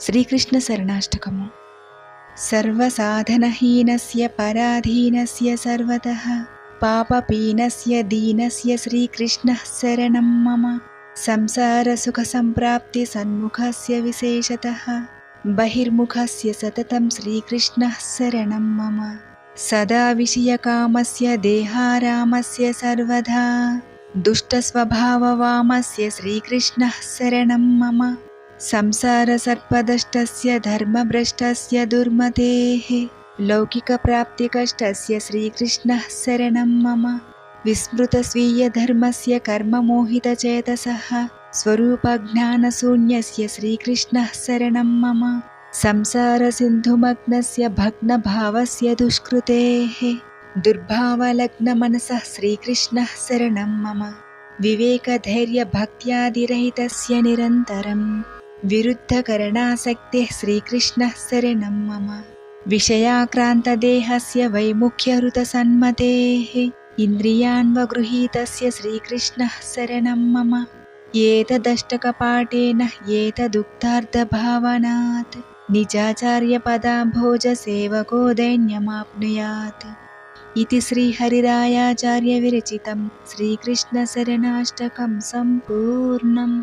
శ్రీకృష్ణ శరణాష్టకము సర్వసాధనహీనస్య పరాధీనస్య సర్వతః పాపపీనస్య దీనస్య శ్రీకృష్ణः శరణం మమ సంసారసుఖసంప్రాప్తి సన్ముఖస్య విశేషతः బహిర్ముఖస్య సతతం శ్రీకృష్ణः శరణం మమ సదా విషయకామస్య దేహారామస్య సర్వదా दुष्टस्वभाववामस्य श्रीकृष्णः शरणं मम संसारसर्पदष्टस्य धर्मभ्रष्टस्य दुर्मतेः लौकिकप्राप्तिकष्टस्य श्रीकृष्णः शरणं मम विस्मृतस्वीयधर्मस्य कर्ममोहितचेतसः स्वरूपज्ञानशून्यस्य श्रीकृष्णः शरणं मम संसारसिन्धुमग्नस्य भग्नभावस्य दुष्कृतेः दुर्भावलग्नमनसः श्रीकृष्णः शरणं मम विवेकधैर्यभक्त्यादिरहितस्य निरन्तरं विरुद्धकरणासक्तिः श्रीकृष्णः शरणं मम विषयाक्रान्तदेहस्य वैमुख्यहृतसन्मतेः इन्द्रियान्वगृहीतस्य श्रीकृष्णः शरणं मम एतदष्टकपाठेन एतदुक्तार्थभावनात् निजाचार्यपदाम्भोजसेवको दैन्यमाप्नुयात् इति श्रीहरिरायाचार्यविरचितं श्रीकृष्णशरणाष्टकं सम्पूर्णम्